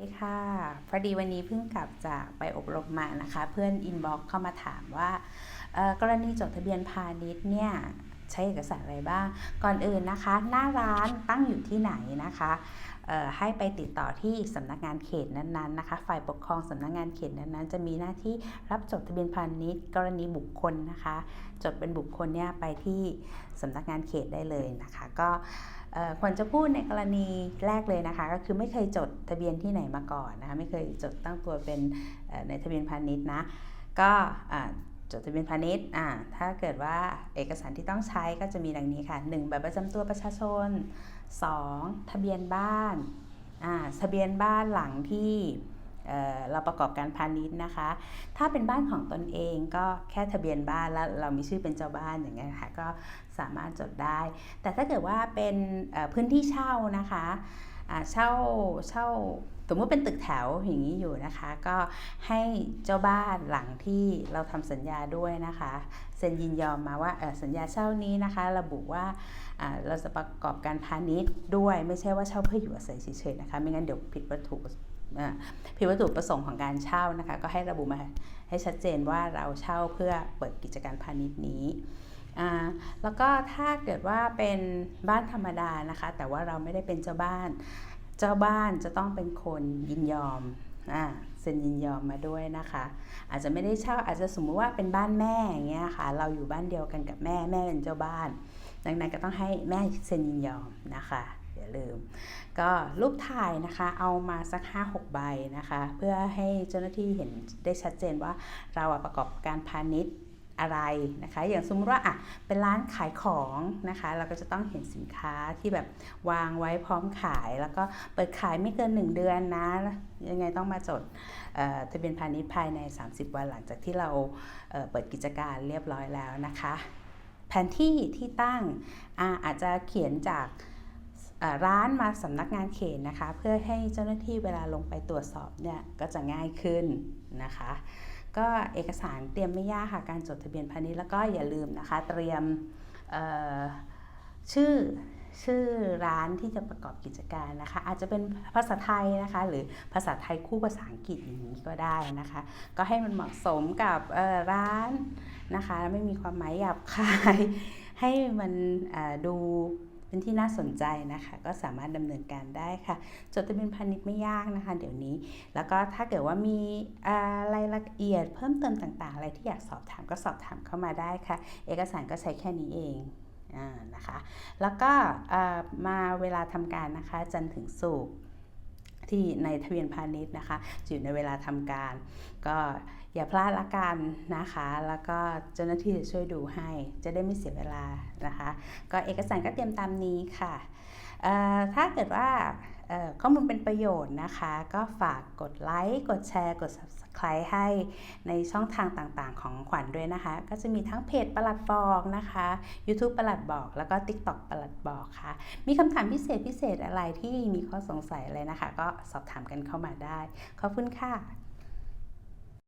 ดีค่ะพอดีวันนี้เพิ่งกลับจากไปอบรมมานะคะ เพื่อนอินบ็อกเข้ามาถามว่าเอ่อกรณีจดทะเบียนพาณิชย์เนี่ย ใช้เอกสารอะไรบ้าง ก่อนอื่นนะคะ หน้าร้านตั้งอยู่ที่ไหนนะคะให้ไปติดต่อที่สำนักงานเขตนั้นๆนะคะ ฝ่ายปกครองสำนักงานเขตนั้นๆ จะมีหน้าที่รับจดทะเบียนพาณิชย์ กรณีบุคคลนะคะ จดเป็นบุคคลเนี่ยไปที่สำนักงานเขตได้เลยนะคะ ก็ควรจะพูดในกรณีแรกเลยนะคะ ก็คือไม่เคยจดทะเบียนที่ไหนมาก่อนนะคะ ไม่เคยจดตั้งตัวเป็นในทะเบียนพาณิชย์นะ ก็ จดทะเบียนพาณิชย์อ่าถ้าเกิดว่าเอกสารที่ต้องใช้ก็จะมีดังนี้ค่ะ 1. บัตรประจำตัวประชาชน 2. ทะเบียนบ้านอ่าทะเบียนบ้านหลังที่ เเราประกอบการพาณิชย์นะคะ ถ้าเป็นบ้านของตนเองก็แค่ทะเบียนบ้านแล้วเรามีชื่อเป็นเจ้าบ้านอย่างเงี้ยค่ะก็สามารถจดได้ แต่ถ้าเกิดว่าเป็นพื้นที่เช่านะคะเช่าเช่าสมมติเป็นตึกแถวอย่างนี้อยู่นะคะ ก็ให้เจ้าบ้านหลังที่เราทำสัญญาด้วยนะคะเซ็นยินยอมมาว่าสัญญาเช่านี้นะคะ ระบุว่าเราจะประกอบการพาณิชย์ด้วยไม่ใช่ว่าเช่าเพื่ออยู่อาศัยเฉยๆนะคะ ไม่งั้นเดี๋ยวผิดวัตถุ ผิดวัตถุประสงค์ของการเช่านะคะ ก็ให้ระบุมาให้ชัดเจนว่าเราเช่าเพื่อเปิดกิจการพาณิชย์นี้แล้วก็ถ้าเกิดว่าเป็นบ้านธรรมดานะคะ แต่ว่าเราไม่ได้เป็นเจ้าบ้าน เจ้าบ้านจะต้องเป็นคนยินยอมเซ็นยินยอมมาด้วยนะคะ อาจจะไม่ได้เช่าอาจจะสมมุติว่าเป็นบ้านแม่อย่างเงี้ยค่ะ เราอยู่บ้านเดียวกันกับแม่แม่เป็นเจ้าบ้าน ดังนั้นก็ต้องให้แม่เซ็นยินยอมนะคะ ลืม ก็รูปถ่ายนะคะเอามาสัก 5-6 ใบนะคะ เพื่อให้เจ้าหน้าที่เห็นได้ชัดเจนว่าเราประกอบการพาณิชย์อะไรนะคะ อย่างสมมติว่าอะเป็นร้านขายของนะคะ เราก็จะต้องเห็นสินค้าที่แบบวางไว้พร้อมขาย แล้วก็เปิดขายไม่เกิน 1 เดือนนะยังไงต้องมาจดทะเบียนพาณิชย์ภายใน 30 วันหลังจากที่เราเเปิดกิจการเรียบร้อยแล้วนะคะ แผนที่ที่ตั้งอาอาจจะเขียนจาก ร้านมาสำนักงานเขตนะคะ เพื่อให้เจ้าหน้าที่เวลาลงไปตรวจสอบเนี่ยก็จะง่ายขึ้นนะคะ ก็เอกสารเตรียมไม่ยากค่ะการจดทะเบียนพาณิชย์แล้วก็อย่าลืมนะคะ เตรียมชื่อชื่อร้านที่จะประกอบกิจการนะคะ อาจจะเป็นภาษาไทยนะคะ หรือภาษาไทยคู่ภาษาอังกฤษอย่างนี้ก็ได้นะคะ ก็ให้มันเหมาะสมกับร้านนะคะ ไม่มีความหมายหยาบคาย ให้มันดู เป็นที่น่าสนใจนะคะ ก็สามารถดำเนินการได้ค่ะ จดทะเบียนพาณิชย์ไม่ยากนะคะ เดี๋ยวนี้ แล้วก็ถ้าเกิดว่ามีอะไรายละเอียดเพิ่มเติมต่างๆ อะไรที่อยากสอบถามก็สอบถามเข้ามาได้ค่ะ เอกสารก็ใช้แค่นี้เองอานะคะ แล้วก็มาเวลาทำการนะคะ จันทร์ถึงศุกร์ ที่ในทะเบียนพาณิชย์นะคะจะอยู่ในเวลาทำการ ก็อย่าพลาดละกันนะคะ แล้วก็เจ้าหน้าที่จะช่วยดูให้ จะได้ไม่เสียเวลานะคะ ก็เอกสารก็เตรียมตามนี้ค่ะ ถ้าเกิดว่าข้อมูลเป็นประโยชน์นะคะ ก็ฝากกดไลค์ กดแชร์ กด subscribe ให้ในช่องทางต่างๆ ของขวัญด้วยนะคะ ก็จะมีทั้งเพจประหลัดบอกนะคะ YouTube ประหลัดบอก แล้วก็ TikTok ประหลัดบอกค่ะ มีคำถามพิเศษพิเศษอะไรที่มีข้อสงสัยอะไรนะคะ ก็สอบถามกันเข้ามาได้ ขอบคุณค่ะ